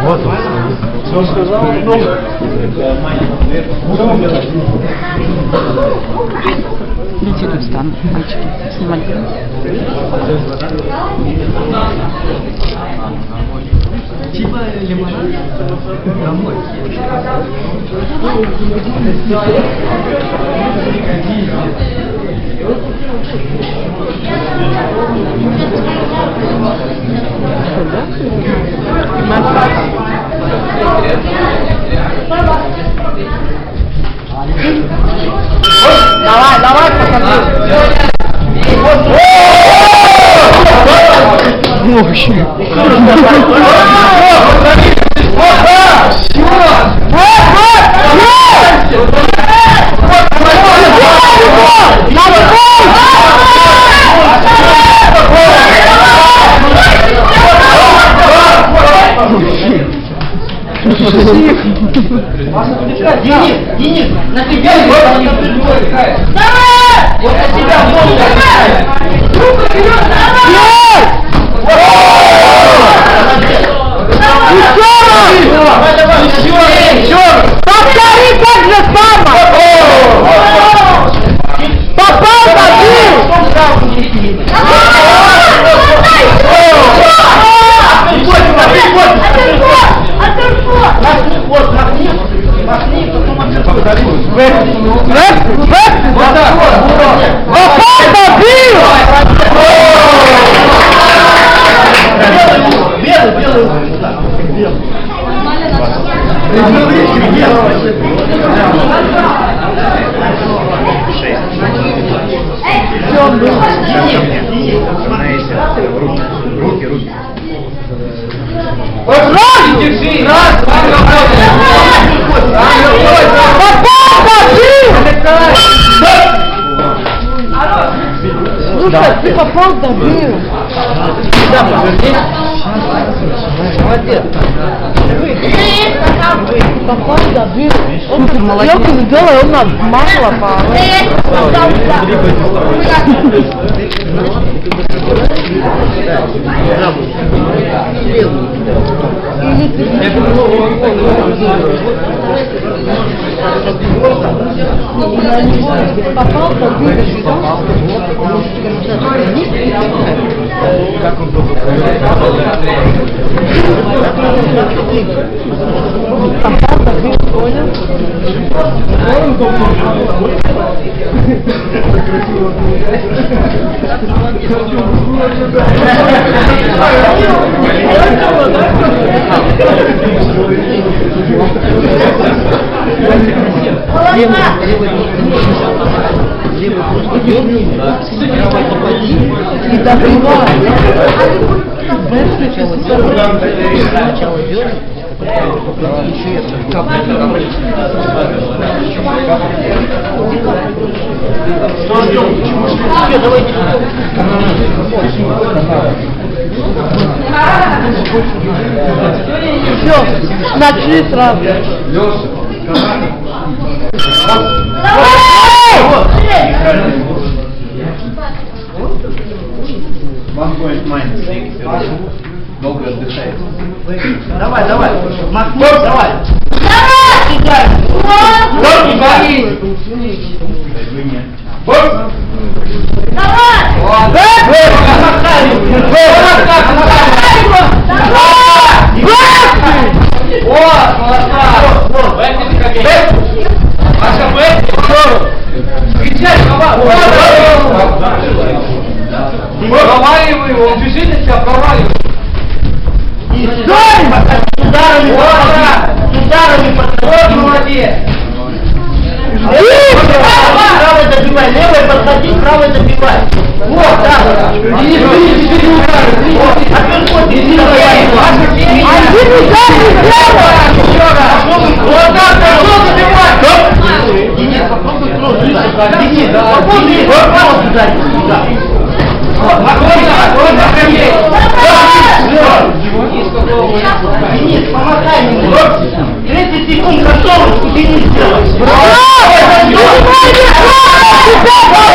Вот он. Все сказал? Идите тут стану, мальчики, снимать. Типа лимонад домой. Давай, Денис, Денис, на Повтори так же само! Попал, забил! Вот, махни, Руки, руки. Держи! Раз, Попал, забил! Слушай, ты попал, забил! Молодец. Попал, забил! Я не сделаю, он нас мало Попал, забил! Как он только Попал, забил, понял? Сначала дернуть, еще это капля, капля. Все, начали сразу. One point minus. Долго отдыхает. Давай, давай. Махни, давай. Давай! Вот не боись! Вот, Давай